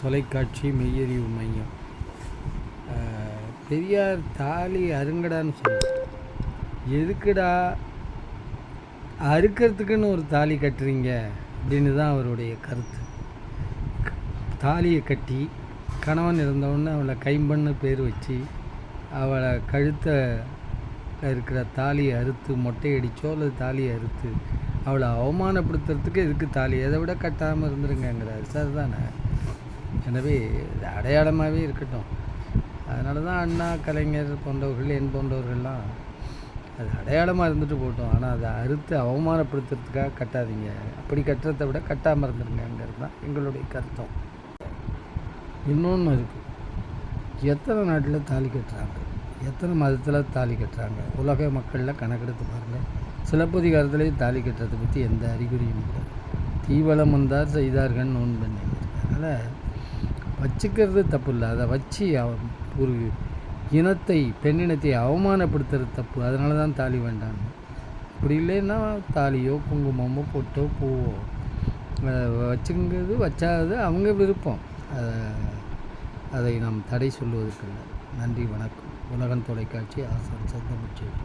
தொலைக்காட்சி மெய்யறிவு மையம். பெரியார் தாலி அருங்கடான்னு சொல்லுவார் எதுக்குடா அறுக்கிறதுக்குன்னு ஒரு தாலி கட்டுறீங்க? அப்படின்னு தான் அவருடைய கருத்து. தாலியை கட்டி கணவன் இருந்தவுடனே அவளை கைம்பண்ணு பேர் வச்சு அவளை கழுத்தை இருக்கிற தாலியை அறுத்து மொட்டையடிச்சோ அல்லது தாலியை அறுத்து அவளை அவமானப்படுத்துறதுக்கு எதுக்கு தாலி? எதை விட கட்டாமல் இருந்துருங்கங்கிறாரு. சார் தானே எனவே இது அடையாளமாகவே இருக்கட்டும். அதனால தான் அண்ணா கலைஞர் போன்றவர்கள் என் போன்றவர்கள்லாம் அது அடையாளமாக இருந்துட்டு போட்டோம் ஆனால் அதை அறுத்து அவமானப்படுத்துறதுக்காக கட்டாதீங்க. அப்படி கட்டுறதை விட கட்டாமல் இருந்துருங்கிறது தான் எங்களுடைய கருத்தம். இன்னொன்று இருக்குது எத்தனை நாட்டில் தாலி கட்டுறாங்க? எத்தனை மதத்தில் தாலி கட்டுறாங்க? உலக மக்களில் கணக்கெடுத்து பாருங்கள் சிலப்பதிகாரத்திலே தாலி கட்டுறதை பற்றி எந்த அறிகுறியும் இல்லை. தீவலம் வந்தார் செய்தார்கள் நோன் பண்ணி அதனால் வச்சுக்கிறது தப்பு இல்லை. அதை வச்சு அவ- ஒரு இனத்தை பெண்ணினத்தை அவமானப்படுத்துறது தப்பு. அதனால தான் தாலி வேண்டாம். அப்படி இல்லைன்னா தாலியோ குங்குமமோ பொட்டோ பூவோ வச்சுங்கிறது வச்சாது அவங்க விருப்பம் அதை அதை நாம் தடை சொல்வதற்கில்லை நன்றி வணக்கம். உலகன் தொலைக்காட்சி ஆசான் சந்தமுச்சி